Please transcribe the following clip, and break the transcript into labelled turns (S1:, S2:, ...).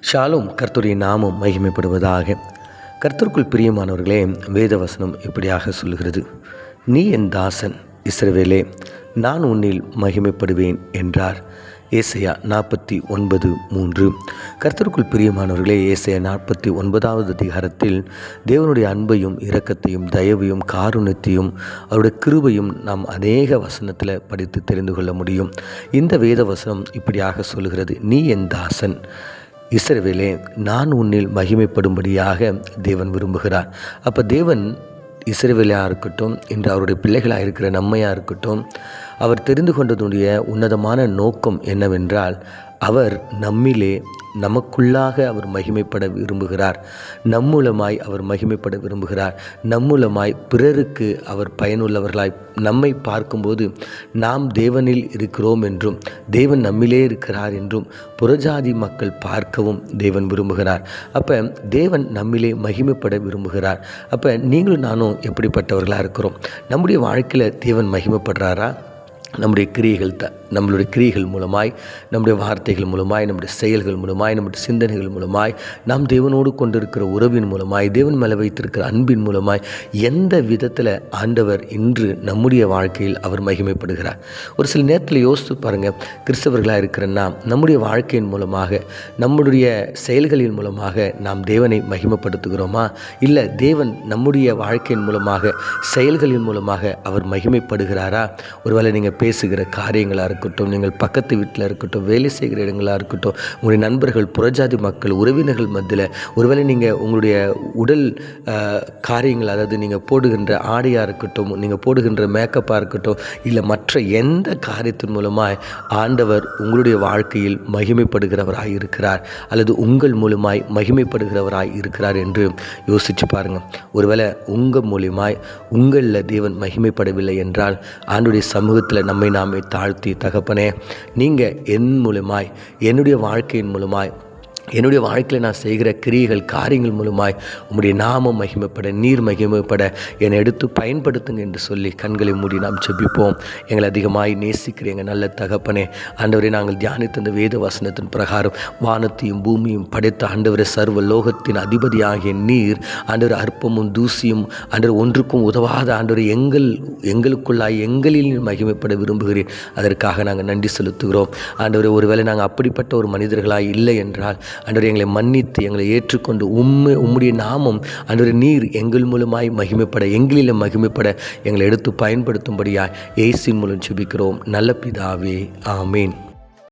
S1: ஷாலும் கர்த்தருடைய நாமம் மகிமைப்படுவதாக. கர்த்தருக்குள் பிரியமானவர்களே வேதவசனம் இப்படியாக சொல்லுகிறது. நீ என் தாசன் இஸ்ரவேலே நான் உன்னில் மகிமைப்படுவேன் என்றார். ஏசையா நாற்பத்தி ஒன்பது மூன்று. கர்த்தருக்குள் பிரியமானவர்களே ஏசையா நாற்பத்தி ஒன்பதாவது அதிகாரத்தில் தேவனுடைய அன்பையும் இரக்கத்தையும் தயவையும் காரணத்தையும் அவருடைய கிருபையும் நாம் அநேக வசனத்தில் படித்து தெரிந்து கொள்ள முடியும். இந்த வேத வசனம் இப்படியாக சொல்லுகிறது. நீ என் தாசன் இஸ்ரவேலே நான் உன்னில் மகிமைப்படும்படியாக தேவன் விரும்புகிறார். அப்போ தேவன் இஸ்ரவேலாக இருக்கட்டும் இன்று அவருடைய பிள்ளைகளாக இருக்கிற நம்மையாக இருக்கட்டும் அவர் தெரிந்து கொண்டதுடைய உன்னதமான நோக்கம் என்னவென்றால் அவர் நம்மிலே நமக்குள்ளாக அவர் மகிமைப்பட விரும்புகிறார். நம்மூலமாய் அவர் மகிமைப்பட விரும்புகிறார். நம்மூலமாய் பிறருக்கு அவர் பயனுள்ளவர்களாய் நம்மை பார்க்கும்போது நாம் தேவனில் இருக்கிறோம் என்றும் தேவன் நம்மிலே இருக்கிறார் என்றும் புறஜாதி மக்கள் பார்க்கவும் தேவன் விரும்புகிறார். அப்போ தேவன் நம்மிலே மகிமைப்பட விரும்புகிறார். அப்போ நீங்களும் நானும் எப்படிப்பட்டவர்களாக இருக்கிறோம்? நம்முடைய வாழ்க்கையில் தேவன் மகிமைப்படுறாரா? நம்முடைய கிரியைகள் த நம்மளுடைய கிரிகள் மூலமாய் நம்முடைய வார்த்தைகள் மூலமாய் நம்முடைய செயல்கள் மூலமாய் நம்முடைய சிந்தனைகள் மூலமாய் நாம் தேவனோடு கொண்டிருக்கிற உறவின் மூலமாய் தேவன் மேலே வைத்திருக்கிற அன்பின் மூலமாய் எந்த விதத்தில் ஆண்டவர் இன்று நம்முடைய வாழ்க்கையில் அவர் மகிமைப்படுகிறார்? ஒரு சில நேரத்தில் யோசித்து பாருங்கள் கிறிஸ்தவர்களாக இருக்கிறன்னா நம்முடைய வாழ்க்கையின் மூலமாக நம்முடைய செயல்களின் மூலமாக நாம் தேவனை மகிமைப்படுத்துகிறோமா? இல்லை தேவன் நம்முடைய வாழ்க்கையின் மூலமாக செயல்களின் மூலமாக அவர் மகிமைப்படுகிறாரா? ஒருவேளை நீங்கள் பேசுகிற காரியங்களாக இருக்கட்டும் நீங்கள் பக்கத்து வீட்டில் இருக்கட்டும் வேலை செய்கிற இடங்களாக இருக்கட்டும் உங்களுடைய நண்பர்கள் புறஜாதி மக்கள் உறவினர்கள் மத்தியில் ஒருவேளை நீங்கள் உங்களுடைய உடல் காரியங்கள் அதாவது நீங்கள் போடுகின்ற ஆடையாக இருக்கட்டும் நீங்கள் போடுகின்ற மேக்கப்பாக இருக்கட்டும் இல்லை மற்ற எந்த காரியத்தின் மூலமாய் ஆண்டவர் உங்களுடைய வாழ்க்கையில் மகிமைப்படுகிறவராக இருக்கிறார் அல்லது உங்கள் மூலமாய் மகிமைப்படுகிறவராய் இருக்கிறார் என்று யோசித்து பாருங்கள் ஒருவேளை உங்கள் மூலியமாய் உங்களில் தேவன் மகிமைப்படவில்லை என்றால் ஆண்டுடைய சமூகத்தில் நம்மை நாமே தாழ்த்தி தகப்பனே நீங்கள் என் மூலமாய் என்னுடைய வாழ்க்கையின் மூலமாய் என்னுடைய வாழ்க்கையில் நான் செய்கிற கிரியைகள் காரியங்கள் மூலமாய் உம்முடைய நாமம் மகிமைப்பட நீர் மகிமைப்பட என்னை எடுத்து பயன்படுத்துங்க என்று சொல்லி கண்களை மூடி நாம் ஜெபிப்போம். எங்களை அதிகமாய் நேசிக்கிற எங்கள் நல்ல தகப்பனே ஆண்டவரை நாங்கள் தியானித்த அந்த வேத வசனத்தின் பிரகாரம் வானத்தையும் பூமியும் படைத்த ஆண்டவரை சர்வ லோகத்தின் அதிபதியாகிய நீர் ஆண்டவர் அற்பமும் தூசியும் ஆண்டவர் ஒன்றுக்கும் உதவாத ஆண்டவர் எங்கள் எங்களுக்குள்ளாய் எங்களில் மகிமைப்பட விரும்புகிறேன் அதற்காக நாங்கள் நன்றி செலுத்துகிறோம். ஆண்டவரை ஒருவேளை நாங்கள் அப்படிப்பட்ட ஒரு மனிதர்களாய் இல்லை என்றால் அன்றரை எங்களை மன்னித்து எங்களை ஏற்றுக்கொண்டு உண்மை உம்முடைய நாமம் அன்றரை நீர் எங்கள் மூலமாய் மகிமைப்பட எங்களில் மகிமைப்பட எங்களை எடுத்து பயன்படுத்தும்படியாய் ஏசின் மூலம் சுபிக்கிறோம் நல்ல பிதாவே ஆமீன்.